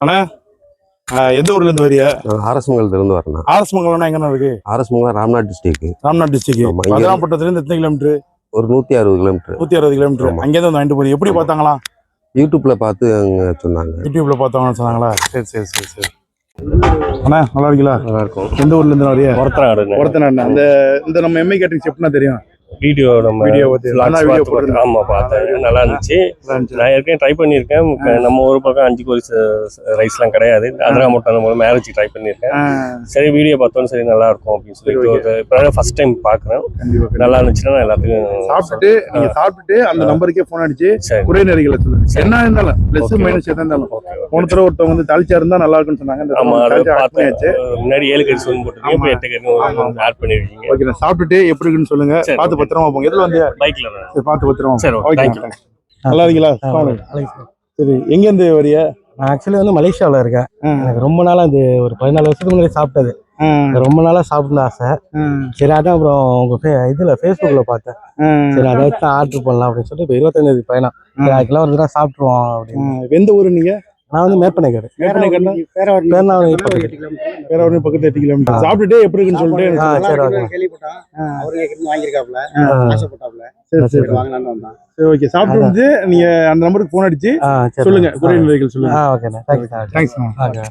அண்ணா ஆஹ் எந்த ஊர்ல இருந்து வரிய அரசமங்கலத்துலேருந்து வரேன் ஆர்எஸ் மங்கலம்னா எங்கண்ணா இருக்கு? அரசமங்கலம் ராம்நாத் டிஸ்ட்ரிக்ட் ராம்நாத் டிஸ்ட்ரிக்ட் பதராம்பட்டத்துல இருந்து எத்தனை கிலோமீட்டர் ஒரு நூற்றி அறுபது கிலோமீட்டர் நூத்தி அறுபது கிலோமீட்டர். அங்கேருந்து வந்து வாங்கிட்டு போறீங்க. எப்படி பார்த்தாங்களா? யூடியூப்ல பார்த்து அங்கே சொன்னாங்க. யூடியூப்ல பார்த்தவங்கன்னு சொன்னாங்களா? சரி சரி சரி சரி. அண்ணா நல்லா இருக்கீங்களா? நல்லா இருக்கும். எந்த ஊர்ல இருந்து வரைய ஒருத்தனாடு ஒருத்தன் அந்த இந்த நம்ம எம்ஐ கேட்டரிங் செப்னா தெரியும். வீடியோ நம்ம வீடியோ பார்த்து பார்த்து. போட்டு பார்த்தேன். நல்லா இருந்துச்சு. நான் ஏற்கனவே ட்ரை பண்ணியிருக்கேன். நம்ம ஒரு பக்கம் அஞ்சு கோரி ரைஸ்லாம் கிடையாது. அதிரா மட்டும் நம்ம மேரேஜ் ட்ரை பண்ணியிருக்கேன். சரி வீடியோ பார்த்தோன்னு சரி நல்லா இருக்கும் அப்படின்னு சொல்லிட்டு இப்போ ஃபர்ஸ்ட் டைம் பார்க்குறேன். நல்லா இருந்துச்சுன்னா நான் எல்லாத்துக்கும் சாப்பிட்டுட்டு நீங்க சாப்பிட்டுட்டு அந்த நம்பருக்கே போன் அடிச்சு குறை நெறிகளை சொல்லுங்க என்ன இருந்தாலும் பிளஸ் மைனஸ் எதா இருந்தாலும். போன தடவை ஒருத்தவங்க வந்து தாளிச்சா இருந்தா நல்லா இருக்கும்னு சொன்னாங்க. முன்னாடி ஏழு கறி சொல்லி ஆமா. எட்டு கறி ஆட் பண்ணிருக்கீங்க. ஓகே சாப்பிட்டுட்டு எப்படி இருக்குன்னு சொல்லுங்க. சரி, பார்த்து. பத்திரமா போங்க. எதுல வந்து? பைக்ல சரி, பார்த்து பத்திரமா சரி, ஓகே. நல்லா இருக்கீங்களா? சரி எங்க இருந்து வரிய நான் ஆக்சுவலி வந்து மலேசியாவில் இருக்கேன். எனக்கு ரொம்ப நாளா இது ஒரு பதினாலு வருஷத்துக்கு முன்னாடி சாப்பிட்டது. எனக்கு ரொம்ப நாளா சாப்பிடணும் ஆசை. சரி அதான் அப்புறம் உங்க ஃபே இதுல ஃபேஸ்புக்ல பார்த்தேன். சரி அதை வச்சு ஆர்டர் பண்ணலாம் அப்படின்னு சொல்லிட்டு இப்போ இருபத்தஞ்சாவது பயணம். சரி அதுக்கெல்லாம் ஒரு தடவை சாப்பிட்ருவோம் அப்படின்னு. எந்த ஊரு நீங்க? நான் வந்து மேற்பனைக்காரு மேற்பனைக்காடுனா? பேர்னாவரம் பக்கத்து பேராவூர் பக்கத்து எட்டு கிலோமீட்டர். சாப்பிட்டுட்டு எப்படி இருக்குன்னு சொல்லிட்டு. சரி ஓகே. வாங்கியிருக்காப்ல ஆசைப்பட்டாப்ல சரி சரி. சரி வாங்கலாம்னு வந்தான். சரி ஓகே சாப்பிட்டு வந்து நீங்க அந்த நம்பருக்கு போன் அடிச்சு சொல்லுங்க குறை நெறிகள் சொல்லுங்க. ஆ ஓகேண்ணா தேங்க்ஸ் தேங்க்ஸ் ஓகே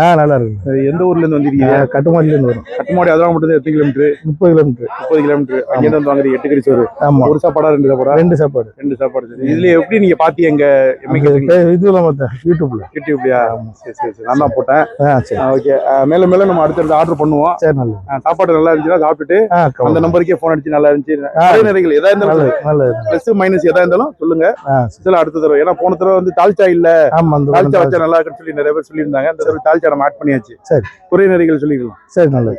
ஆ நல்லா இருக்கு. எந்த ஊர்ல இருந்து வந்திருக்கீங்க? கட்டுமாடியிலேருந்து வரும். கட்டுமாடி அதெல்லாம் மட்டும் எத்தனை கிலோமீட்டர் முப்பது கிலோமீட்டர் முப்பது கிலோமீட்டர் அங்கேருந்து வந்து வாங்குறீங்க எட்டு கறி சோறு. ஆமா. ஒரு சாப்பாடா ரெண்டு சாப்பாடா? ரெண்டு சாப்பாடு. ரெண்டு சாப்பாடு சரி. இதுல எப்படி நீங்க பாத்தீங்க எங்க இதுல பார்த்தேன். யூடியூப்ல யூடியூப்லயா சரி சரி சரி. நான் தான் போட்டேன். ஓகே மேல மேல நம்ம அடுத்தடுத்து ஆர்டர் பண்ணுவோம். சரி நல்லது. அஹ் சாப்பாடு நல்லா இருந்துச்சுன்னா சாப்பிட்டுட்டு அந்த. நம்பருக்கே போன் அடிச்சு நல்லா இருந்துச்சு. நிறைகள் எதா இருந்தாலும் பிளஸ் மைனஸ் எதா இருந்தாலும் சொல்லுங்க. சில அடுத்த தடவை ஏன்னா போன தடவை வந்து தால்ச்சா இல்ல. ஆமா அந்த தால்ச்சா வச்சா நல்லா இருக்குன்னு சொல்லி நிறைய பேர் சொல்லியிருந்தாங்க. இந்த தடவை தால்ச்சா நம்ம ஆட் பண்ணியாச்சு. சரி. குறை நிறைகள் சொல்லிக்கலாம். சரி நல்லது.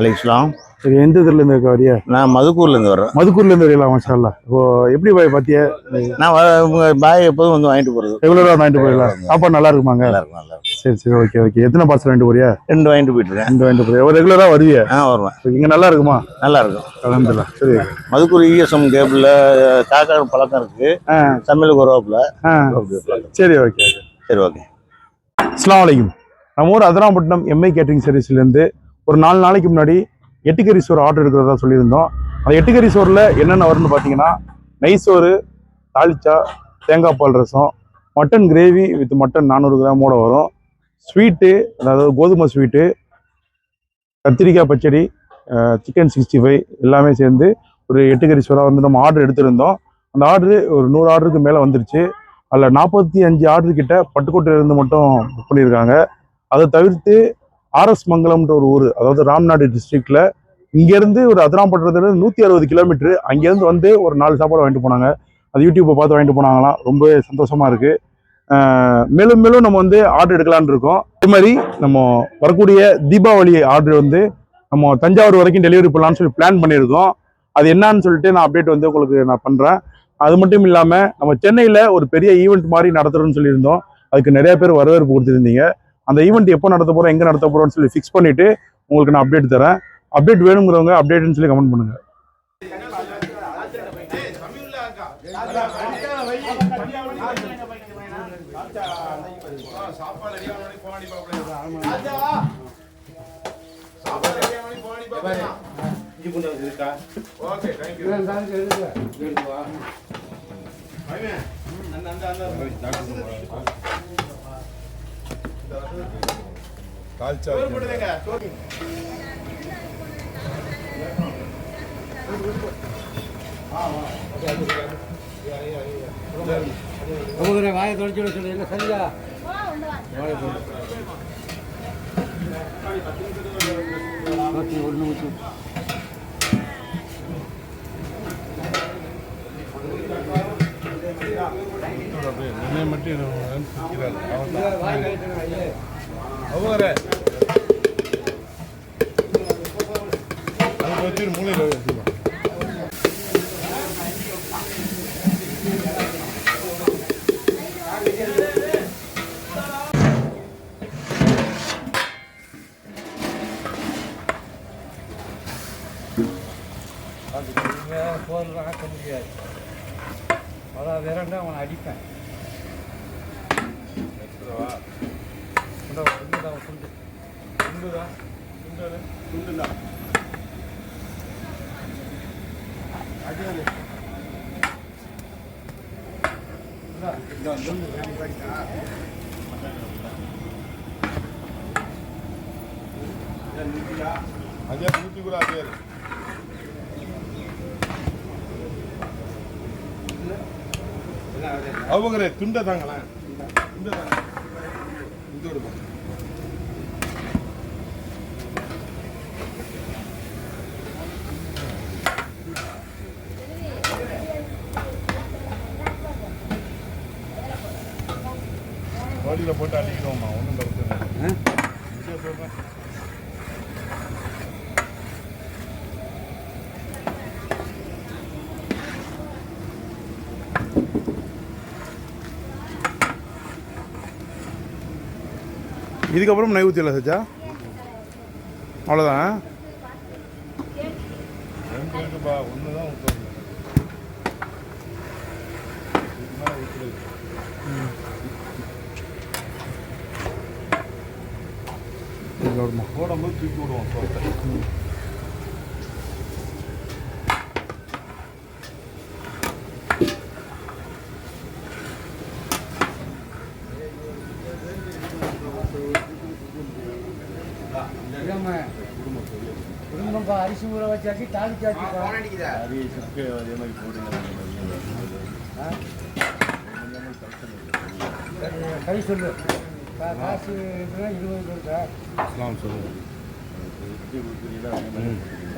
அலைக்கலாம் சரி எந்த இதுல இருந்து இருக்க வரியா? நான் மதுக்கூர்ல இருந்து வர்றேன். மதுக்கூர்ல இருந்து வரலாம் மாஷா அல்லாஹ். இப்போ எப்படி பாய் பாத்தியா? நான் பாய் எப்போதும் வந்து வாங்கிட்டு போறது. ரெகுலரா வாங்கிட்டு போயிடலாம் சாப்பாடு நல்லா இருக்குமாங்க நல்லா இருக்கும் நல்லா இருக்கும். சரி சரி ஓகே ஓகே. எத்தனை பார்சல் வாங்கிட்டு போறியா? ரெண்டு வாங்கிட்டு போயிட்டு இருக்கேன் ரெண்டு வாங்கிட்டு போறியா? ஒரு ரெகுலரா வருவியா? ஆ வருவேன். இங்க நல்லா இருக்குமா? நல்லா இருக்கும். அலமதுல்லா சரி. மதுக்கூர் இஎஸ்எம் கேபிள்ல காக்கா பழக்கம் இருக்கு. ஆ. சமையலுக்கு ஆ. சரி ஓகே சரி ஓகே. அஸ்லாம் வலைக்கும் நம்ம ஊர் அதிராம்பட்டினம் எம்ஐ கேட்டரிங் சர்வீஸ்லேருந்து ஒரு நாலு நாளைக்கு முன்னாடி எட்டுக்கறி சோறு ஆர்டர் எடுக்கிறதா சொல்லியிருந்தோம். அந்த எட்டுக்கறி சோறில் என்னென்ன வரும்னு பார்த்தீங்கன்னா நெய் சோறு தாளிச்சா தேங்காய் பால் rasam mutton gravy with mutton நானூறு கிராமோட வரும். ஸ்வீட்டு அதாவது கோதுமை ஸ்வீட்டு கத்திரிக்காய் பச்சடி சிக்கன் சிக்ஸ்டி ஃபைவ் எல்லாமே சேர்ந்து ஒரு எட்டுக்கறி சோறாக வந்து நம்ம ஆர்டர் எடுத்திருந்தோம். அந்த ஆர்டரு ஒரு நூறு ஆர்டருக்கு மேலே வந்துருச்சு. அதில் நாற்பத்தி அஞ்சு ஆர்டர் கிட்ட பட்டுக்கோட்டையிலேருந்து மட்டும் புக் பண்ணியிருக்காங்க. அதை தவிர்த்து ஆர்எஸ் மங்கலம்ன்ற ஒரு ஊர் அதாவது ராம்நாடு டிஸ்ட்ரிக்ட்ல இங்கேருந்து ஒரு அதிராம்பட்டினத்துல நூற்றி அறுபது கிலோமீட்டர் அங்கேருந்து வந்து ஒரு நாலு சாப்பாடு வாங்கிட்டு போனாங்க. அது யூடியூப்பை பார்த்து வாங்கிட்டு போனாங்களாம். ரொம்ப சந்தோஷமாக இருக்குது மேலும் மேலும் நம்ம வந்து ஆர்டர் எடுக்கலான் இருக்கோம். அதே மாதிரி நம்ம வரக்கூடிய தீபாவளி ஆர்டர் வந்து நம்ம தஞ்சாவூர் வரைக்கும் டெலிவரி பண்ணலான்னு சொல்லி பிளான் பண்ணியிருக்கோம். அது என்னன்னு சொல்லிட்டு நான் அப்டேட் வந்து உங்களுக்கு நான் பண்ணுறேன் அது மட்டும் இல்லாமல் நம்ம சென்னையில் ஒரு பெரிய ஈவெண்ட் மாதிரி நடத்துகிறோன்னு சொல்லியிருந்தோம். அதுக்கு நிறைய பேர் வரவேற்பு கொடுத்துருந்தீங்க. அந்த ஈவெண்ட் எப்போ நடத்த போகிறோம் எங்கே நடத்த போகிறோம்னு சொல்லி ஃபிக்ஸ் பண்ணிவிட்டு உங்களுக்கு நான் அப்டேட் தரேன். அப்டேட் வேணுங்கிறவங்க அப்டேட்னு சொல்லி கமெண்ட் தால்ச்சா நமக்கு வாயை தொடச்சு விட சொல்லு. சரியா? வாயை என்னை மட்டும் அவர். அவர் மூலையில் வச்சுக்கலாம் அதே நூற்றி கூட அதே இருக்கு. அவங்க துண்டை தாங்களேன் துண்டை தாங்க. இது எடுப்போம் போட்டு அள்ளிக்கிறோம்மா ஒன்றும் பிரச்சனை இல்லை. சொல்கிறேன் இதுக்கப்புறம் நெய் சச்சா அவ்வளோதான் ரெண்டு ரெண்டுப்பா ஒன்று தான் ஊற்றணும் இதுக்கு மேலே ஊற்றுறது போடும்போது தூக்கி விடுவோம் சோத்தை குடும்பம் அரிசி ஊற வச்சாச்சு தாளிச்சாச்சு நிறைய சுக்கு அதே மாதிரி போடுங்க கை சொல்லு. காசு இருபது கொடுத்தா இஸ்லாம் சொல்லு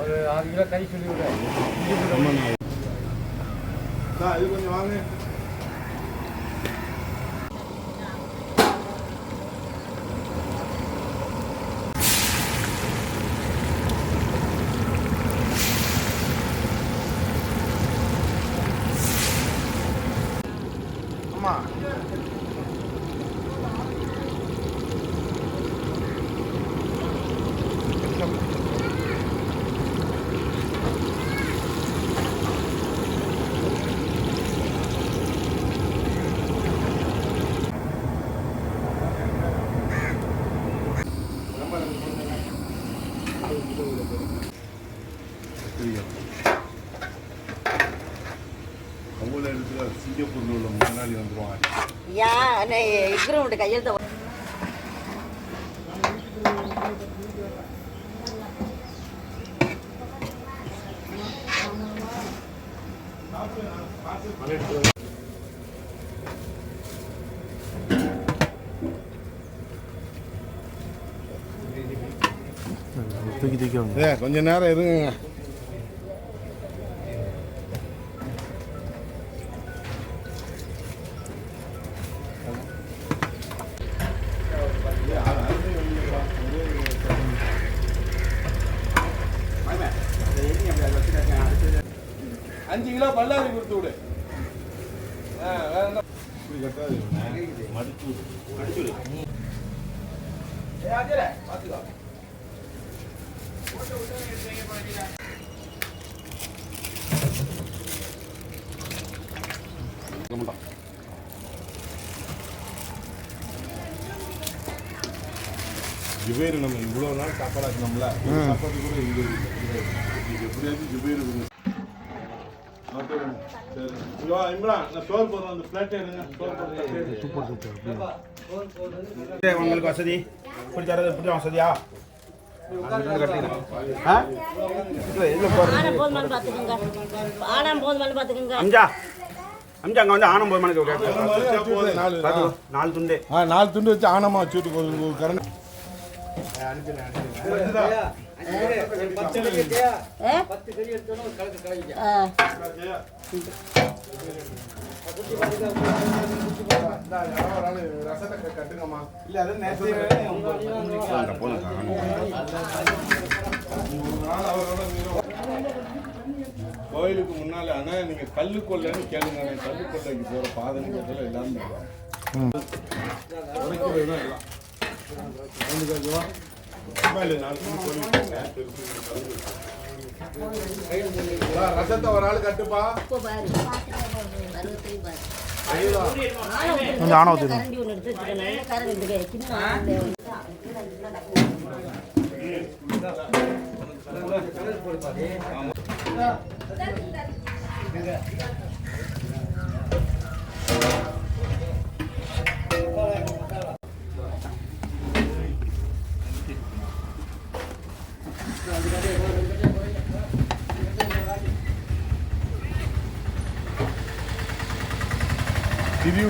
ஒரு ஆறு கிலோ கறி சொல்லி விட இது கொஞ்சம் வாங்க. அவ்வளோ இடத்துல சிங்கப்பூரில் உள்ள முன்னாடி வந்துருவாங்க யா இக்ரவுண்ட் கையெழுத்த தூக்கி தூக்கி வாங்க ஏ கொஞ்ச நேரம் இருங்க அஞ்சு கிலோ பல்லாரி கொடுத்து விடு மடிச்சு விடு. மடிச்சு விடு. பாத்துக்கோ. ஜுபேர் நம்ம இவ்வளோ நாள் சாப்பாடாக்கணும்ல சாப்பாடு கூட இது இது எப்படியாச்சும் ஜுபேர் உங்களுக்கு வசதி இப்படி தரது இப்படி வசதியா ஆ? இல்ல, இதுல போடுறது. ஆனா போதுமானு போதுமானு பாத்துக்கோங்க அம்ஜா அம்ஜா அங்க வந்து ஆனம் போய் மணிக்கு வச்சா போதும், நாலு. துண்டு ஆ, நாலு துண்டு வச்சு ஆனமா வச்சு விட்டு ஒரு ஒரு கரண்ட் ஏ? கோயிலுக்கு முன்னால ஆனா நீங்க கல்லு கொள்ளைன்னு கேளுங்க கல்லு கொள்ளைக்கு போற பாதனைகள் எல்லாமே உடைக்கிறது தான் எல்லாம் ரசத்தை ஒரு ஆள் கட்டுப்பா. கொஞ்சம்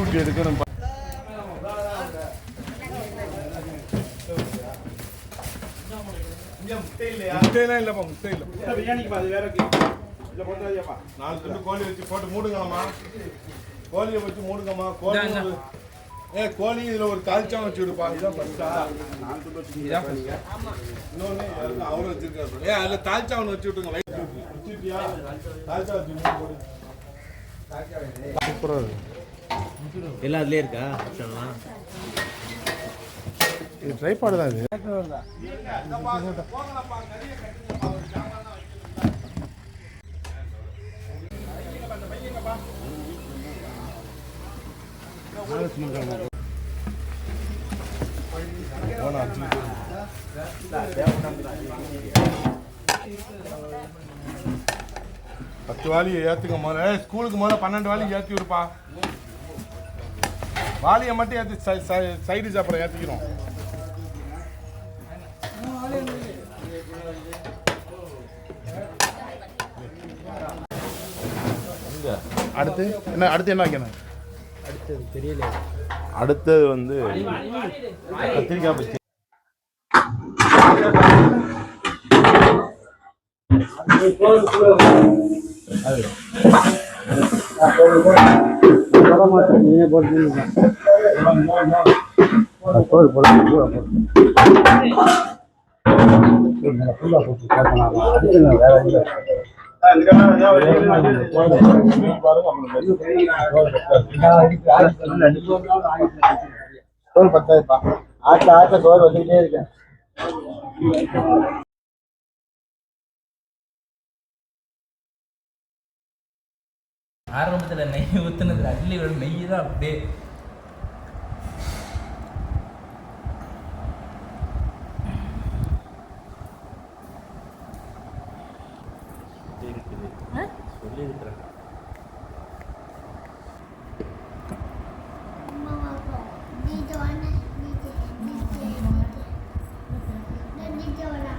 விட்டு எடுக்கணும். முட்டையெல்லாம் இல்லைப்பா முட்டை இல்லை. முட்டை பிரியாணிக்கு அது வேற இருக்கு. இதில் போட்டு வைப்பா நாலு துண்டு கோழி வச்சு போட்டு மூடுங்கம்மா. கோழியை வச்சு மூடுங்கம்மா. கோழி ஏ கோழி இதுல ஒரு தால்ச்சான் வச்சு விடுப்பா இதான் ஃபர்ஸ்டா இன்னொன்னு யாருக்கு அவரும் வச்சிருக்காரு. ஏ அதுல தால்ச்சா ஒன்று வச்சு விட்டுங்க லைட் தால்ச்சா வச்சு சூப்பராக இருக்கு. எல்லாம் அதுலேயே இருக்கா ஆப்ஷன்லாம்? இது ட்ரைபாடு தான் இது. பத்து வாலியை ஏத்துங்க முதல்ல. ஸ்கூலுக்கு முதல்ல பன்னெண்டு வாலி ஏத்தி விடுப்பா. வாலியை மட்டும் ஏற்றி சைடு அப்புறம் ஏற்றிக்கிறோம் அடுத்து என்ன அடுத்து என்ன வைக்கணும்? அடுத்தது வந்து கத்திரிக்காய் பச்சி ஆட்டில் ஆட்டில் சோறு வந்துக்கிட்டே இருக்கேன். ஆரம்பத்தில் நெய் ஊற்றுனது அட்லி ஒரு நெய் தான் அப்படியே.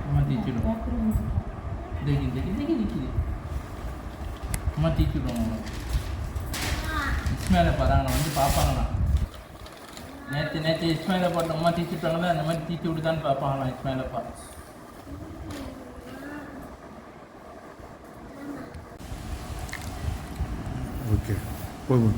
அம்மா தீச்சிடும் தேக்கி தேக்கி தேக்கி நிற்கிது அம்மா தீச்சி விடுவாங்க இஸ்மாயில பாருங்க வந்து பார்ப்பாங்கண்ணா. நேற்று நேற்று இஸ்மாயில போட்ட அம்மா தீச்சி விட்டாங்களே அந்த மாதிரி தீச்சி விட்டுதான்னு பார்ப்பாங்கண்ணா இஸ்மாயிலப்பா ஓகே போதும்.